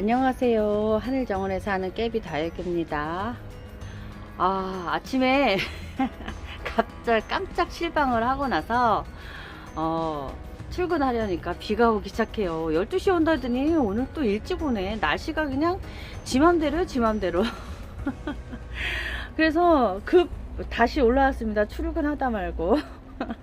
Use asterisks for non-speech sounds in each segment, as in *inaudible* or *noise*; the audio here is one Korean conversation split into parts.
안녕하세요. 하늘정원에 사는 깨비 다육입니다. 아, 아침에 *laughs* 갑자기 깜짝 실방을 하고 나서, 어, 출근하려니까 비가 오기 시작해요. 12시에 온다 더니 오늘 또 일찍 오네. 날씨가 그냥 지맘대로, 지맘대로. *laughs* 그래서 급 다시 올라왔습니다. 출근하다 말고.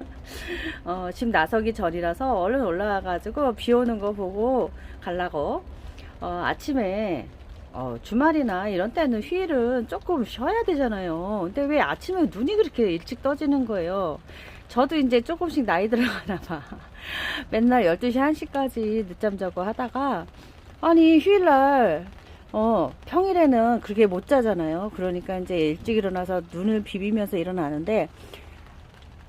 *laughs* 어, 지금 나서기 전이라서 얼른 올라와가지고 비 오는 거 보고 가려고. 어, 아침에 어, 주말이나 이런 때는 휴일은 조금 쉬어야 되잖아요. 근데 왜 아침에 눈이 그렇게 일찍 떠지는 거예요? 저도 이제 조금씩 나이 들어가나 봐. *laughs* 맨날 12시, 1시까지 늦잠 자고 하다가, 아니, 휴일날, 어, 평일에는 그렇게 못 자잖아요. 그러니까 이제 일찍 일어나서 눈을 비비면서 일어나는데,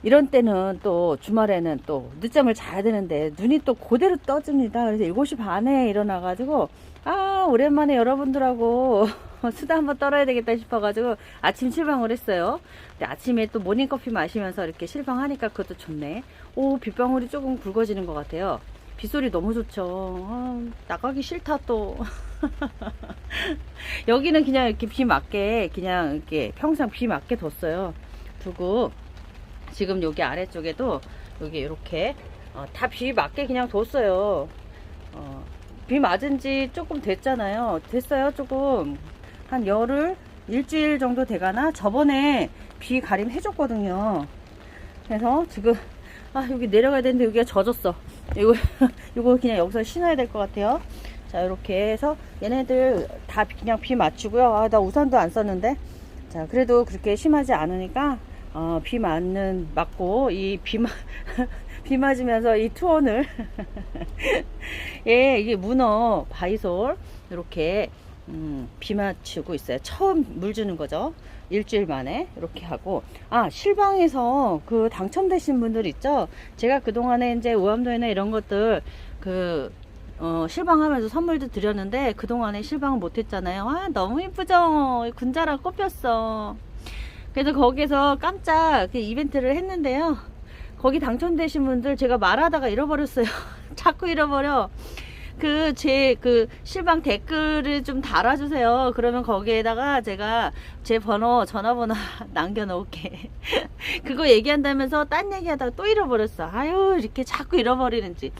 이런 때는 또 주말에는 또 늦잠을 자야 되는데 눈이 또 그대로 떠집니다. 그래서 7시 반에 일어나가지고 아 오랜만에 여러분들하고 *laughs* 수다 한번 떨어야 되겠다 싶어가지고 아침 실방을 했어요. 근데 아침에 또 모닝커피 마시면서 이렇게 실방하니까 그것도 좋네. 오 빗방울이 조금 굵어지는 것 같아요. 빗소리 너무 좋죠. 아, 나가기 싫다 또. *laughs* 여기는 그냥 이렇게 비 맞게 그냥 이렇게 평상 비 맞게 뒀어요. 두고 지금 여기 아래쪽에도 여기 이렇게 어, 다비 맞게 그냥 뒀어요. 어, 비 맞은 지 조금 됐잖아요. 됐어요, 조금. 한 열흘, 일주일 정도 돼가나? 저번에 비 가림 해줬거든요. 그래서 지금, 아, 여기 내려가야 되는데 여기가 젖었어. 이거, *laughs* 이거 그냥 여기서 신어야 될 것 같아요. 자, 이렇게 해서 얘네들 다 그냥 비 맞추고요. 아, 나 우산도 안 썼는데. 자, 그래도 그렇게 심하지 않으니까 어, 비 맞는 맞고 이비 *laughs* 맞으면서 이 투혼을 *laughs* 예 이게 문어 바이솔 이렇게 음, 비 맞추고 있어요. 처음 물 주는 거죠. 일주일 만에 이렇게 하고 아 실방에서 그 당첨되신 분들 있죠. 제가 그 동안에 이제 우암도에나 이런 것들 그 어, 실방하면서 선물도 드렸는데 그동안에 실방을 못했잖아요. 아, 너무 이쁘죠? 군자랑 꼽혔어. 그래서 거기서 깜짝 그 이벤트를 했는데요. 거기 당첨되신 분들 제가 말하다가 잃어버렸어요. *laughs* 자꾸 잃어버려. 그제그 실방 댓글을 좀 달아주세요. 그러면 거기에다가 제가 제 번호 전화번호 *laughs* 남겨놓을게. *laughs* 그거 얘기한다면서 딴 얘기하다가 또 잃어버렸어. 아유 이렇게 자꾸 잃어버리는지.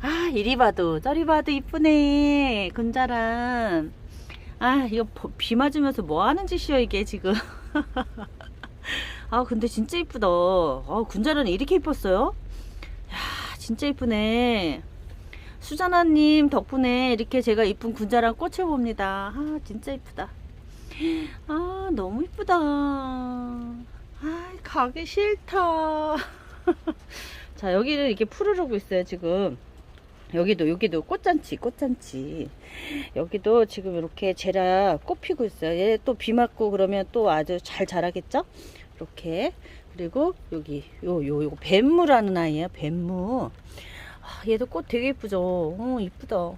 아 이리 봐도 저리 봐도 이쁘네 군자란. 아 이거 비 맞으면서 뭐 하는 짓이야 이게 지금. 아 근데 진짜 이쁘다. 아 군자란이 이렇게 이뻤어요? 야 진짜 이쁘네. 수자나님 덕분에 이렇게 제가 이쁜 군자란 꽃을 봅니다. 아 진짜 이쁘다. 아 너무 이쁘다. 아 가기 싫다. *laughs* 자 여기는 이렇게 푸르르고 있어요 지금. 여기도 여기도 꽃잔치 꽃잔치 여기도 지금 이렇게 제라 꽃 피고 있어요 얘 또 비 맞고 그러면 또 아주 잘 자라겠죠 이렇게. 그리고 여기 요 요 요거 뱀무라는 아이야 뱀무. 아, 얘도 꽃 되게 이쁘죠? 어 이쁘다.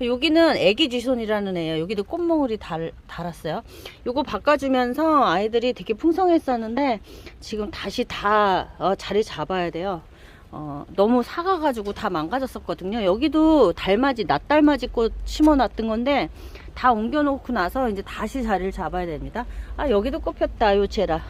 여기는 애기 지손이라는 애예요. 여기도 꽃몽울이 달, 달았어요. 요거 바꿔주면서 아이들이 되게 풍성했었는데 지금 다시 다 어, 자리 잡아야 돼요. 어, 너무 사가가지고 다 망가졌었거든요. 여기도 달맞이, 낫달맞이 꽃 심어놨던 건데, 다 옮겨놓고 나서 이제 다시 자리를 잡아야 됩니다. 아, 여기도 꽃 폈다, 요체라.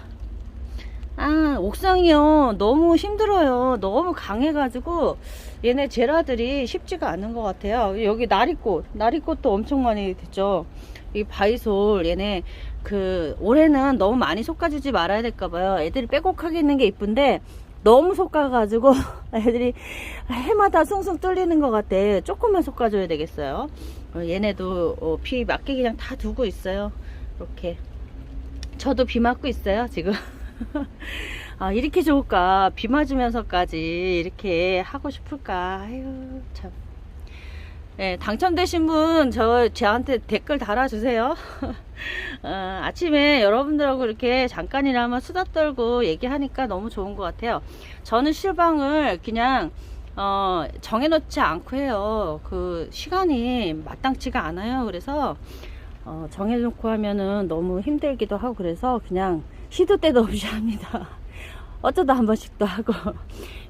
아, 옥상이요. 너무 힘들어요. 너무 강해가지고, 얘네 제라들이 쉽지가 않은 것 같아요. 여기 나리꽃, 나리꽃도 엄청 많이 됐죠. 이 바이솔, 얘네, 그, 올해는 너무 많이 솎아주지 말아야 될까봐요. 애들이 빼곡하게 있는 게 이쁜데, 너무 솎아가지고 *laughs* 애들이 해마다 숭숭 뚫리는 것 같아. 조금만 솎아줘야 되겠어요. 어, 얘네도 어, 비 맞게 그냥 다 두고 있어요. 이렇게. 저도 비 맞고 있어요, 지금. *laughs* *laughs* 아, 이렇게 좋을까? 비 맞으면서까지 이렇게 하고 싶을까? 아유, 참. 네, 당첨되신 분, 저, 저한테 댓글 달아주세요. *laughs* 어, 아침에 여러분들하고 이렇게 잠깐이나마 수다 떨고 얘기하니까 너무 좋은 것 같아요. 저는 실방을 그냥, 어, 정해놓지 않고 해요. 그, 시간이 마땅치가 않아요. 그래서, 어, 정해놓고 하면은 너무 힘들기도 하고 그래서 그냥 시도 때도 없이 합니다. 어쩌다 한 번씩도 하고.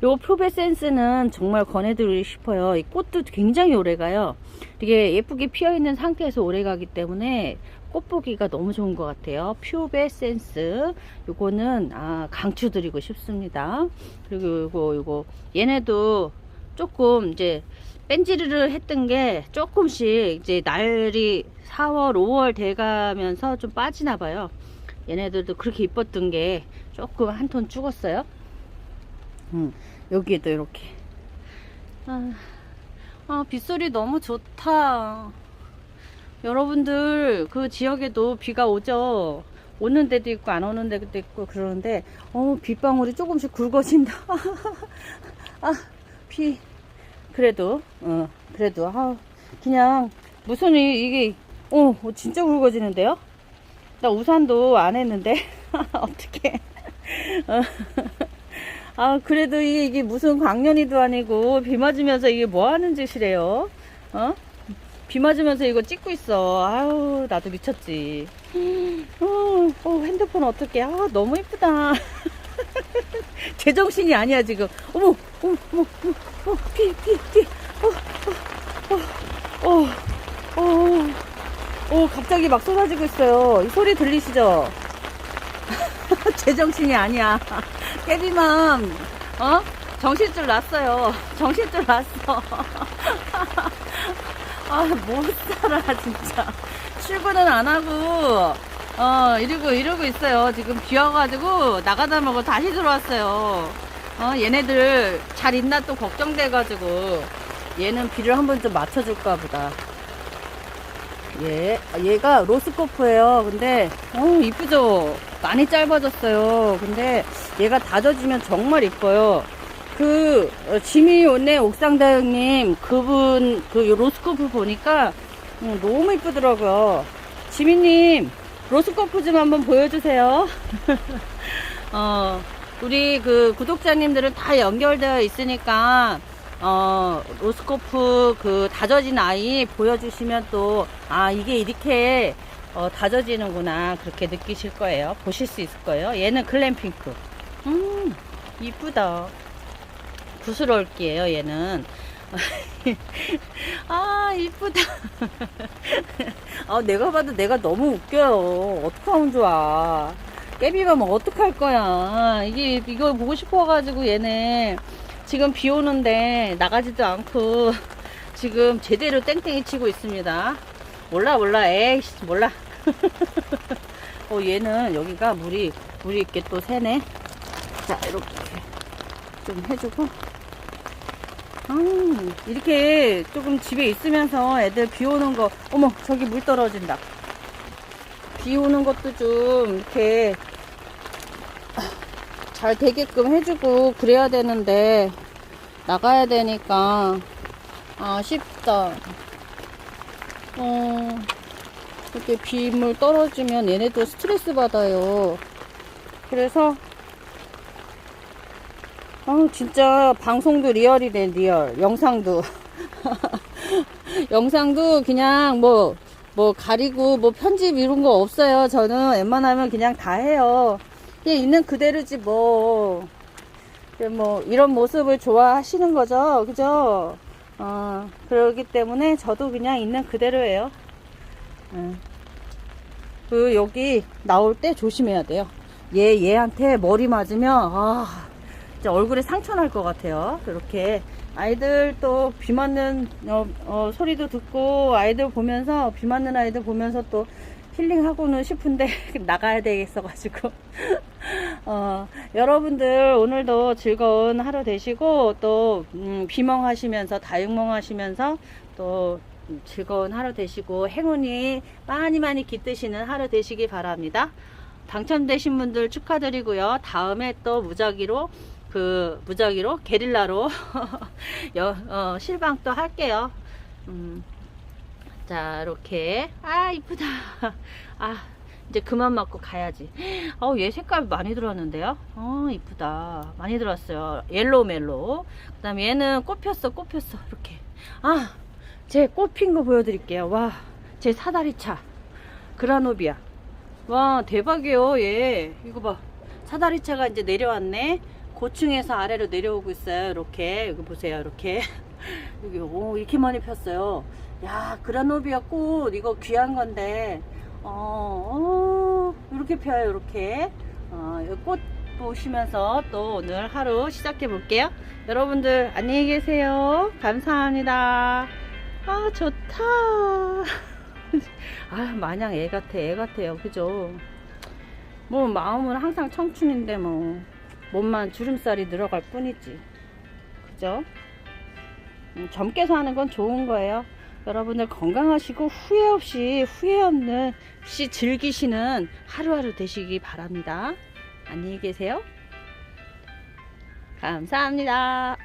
요 표베센스는 정말 권해드리고 싶어요. 이 꽃도 굉장히 오래가요. 이게 예쁘게 피어있는 상태에서 오래가기 때문에 꽃 보기가 너무 좋은 것 같아요. 퓨베센스. 요거는 아, 강추드리고 싶습니다. 그리고 요거 요거. 얘네도 조금 이제 뺀지르르 했던 게 조금씩 이제 날이 4월 5월 돼가면서 좀 빠지나 봐요 얘네들도 그렇게 이뻤던 게 조금 한 톤 죽었어요. 음, 여기에도 이렇게. 아, 아, 빗소리 너무 좋다. 여러분들, 그 지역에도 비가 오죠? 오는 데도 있고, 안 오는 데도 있고, 그러는데, 어, 빗방울이 조금씩 굵어진다. *laughs* 아, 비. 그래도, 어, 그래도, 아, 그냥, 무슨, 이- 이게, 어, 어, 진짜 굵어지는데요? 나 우산도 안 했는데. *laughs* 어떻게 아 그래도 이게, 이게 무슨 광년이도 아니고 비 맞으면서 이게 뭐 하는 짓이래요? 어? 비 맞으면서 이거 찍고 있어. 아유 나도 미쳤지. 어, 어, 핸드폰 어떡해. 아 너무 이쁘다. *laughs* 제정신이 아니야 지금. 어머 어머 어머 어머. 비비비 어, 어, 어, 어. 오, 갑자기 막 쏟아지고 있어요. 이 소리 들리시죠? *laughs* 제정신이 아니야. *laughs* 깨비맘, 어? 정신줄 났어요. *laughs* 정신줄 났어. 아, 못 살아, 진짜. 출근은 안 하고, 어, 이러고, 이러고 있어요. 지금 비 와가지고, 나가다 먹고 다시 들어왔어요. 어, 얘네들 잘 있나 또 걱정돼가지고, 얘는 비를 한번 좀 맞춰줄까 보다. 얘, 얘가 로스코프예요. 근데 어 이쁘죠? 많이 짧아졌어요. 근데 얘가 다져지면 정말 이뻐요. 그 어, 지미 온네 옥상다형님 그분 그 로스코프 보니까 음, 너무 이쁘더라고요. 지미님 로스코프 좀 한번 보여주세요. *laughs* 어 우리 그 구독자님들은 다 연결되어 있으니까 어, 로스코프 그 다져진 아이 보여주시면 또, 아, 이게 이렇게 어, 다져지는구나. 그렇게 느끼실 거예요. 보실 수 있을 거예요. 얘는 글램핑크. 음, 이쁘다. 구슬올기예요 얘는. *laughs* 아, 이쁘다. *laughs* 아, 내가 봐도 내가 너무 웃겨요. 어떡하면 좋아. 깨비가 뭐 어떡할 거야. 이게, 이거 보고 싶어가지고 얘네. 지금 비 오는데 나가지도 않고 *laughs* 지금 제대로 땡땡이 치고 있습니다. 몰라 몰라 에이씨 몰라. *laughs* 어 얘는 여기가 물이 물이 있게 또 새네. 자 이렇게 좀 해주고. 음, 이렇게 조금 집에 있으면서 애들 비 오는 거 어머 저기 물 떨어진다. 비 오는 것도 좀 이렇게 잘 되게끔 해주고 그래야 되는데 나가야 되니까 아쉽다. 어 이렇게 빗물 떨어지면 얘네도 스트레스 받아요. 그래서 아 진짜 방송도 리얼이네 리얼 영상도 *laughs* 영상도 그냥 뭐뭐 가리고 뭐 편집 이런 거 없어요. 저는 웬만하면 그냥 다 해요. 그냥 있는 그대로지 뭐. 이제 뭐 이런 모습을 좋아하시는 거죠. 그죠? 어, 그러기 때문에 저도 그냥 있는 그대로예요. 음. 그 여기 나올 때 조심해야 돼요. 얘 얘한테 머리 맞으면 아 진짜 얼굴에 상처 날 것 같아요. 이렇게 아이들 또 비 맞는 어, 어, 소리도 듣고 아이들 보면서 비 맞는 아이들 보면서 또 힐링하고는 싶은데 *laughs* 나가야 되겠어가지고 *laughs* 어, 여러분들 오늘도 즐거운 하루 되시고 또 음, 비멍하시면서 다육멍하시면서 또 즐거운 하루 되시고 행운이 많이 많이 깃드시는 하루 되시기 바랍니다. 당첨되신 분들 축하드리고요. 다음에 또 무작위로 그 무작위로 게릴라로 *laughs* 여, 어, 실방 또 할게요. 음, 자 이렇게 아 이쁘다. *laughs* 아 이제 그만 맞고 가야지. 어우 얘 색깔 많이 들었는데요. 어 이쁘다. 많이 들었어요. 옐로우 멜로우. 그 다음에 얘는 꽃 폈어 꽃 폈어 이렇게. 아제 꽃핀 거 보여드릴게요. 와 제 사다리차 그라노비아. 와 대박이에요 얘. 이거 봐. 사다리차가 이제 내려왔네. 고층에서 아래로 내려오고 있어요. 이렇게 여기 보세요. 이렇게 *laughs* 여기 오 이렇게 많이 폈어요. 야 그라노비아 꽃 이거 귀한 건데 어, 어 이렇게 펴요. 이렇게 어, 이꽃 보시면서 또 오늘 하루 시작해 볼게요. 여러분들 안녕히 계세요. 감사합니다. 아 좋다. *laughs* 아 마냥 애 같아 애 같아요. 그죠? 뭐 마음은 항상 청춘인데 뭐 몸만 주름살이 늘어갈 뿐이지. 그죠? 음, 젊게 사는 건 좋은 거예요. 여러분들 건강하시고 후회 없이 후회 없는 시 즐기시는 하루하루 되시기 바랍니다. 안녕히 계세요. 감사합니다.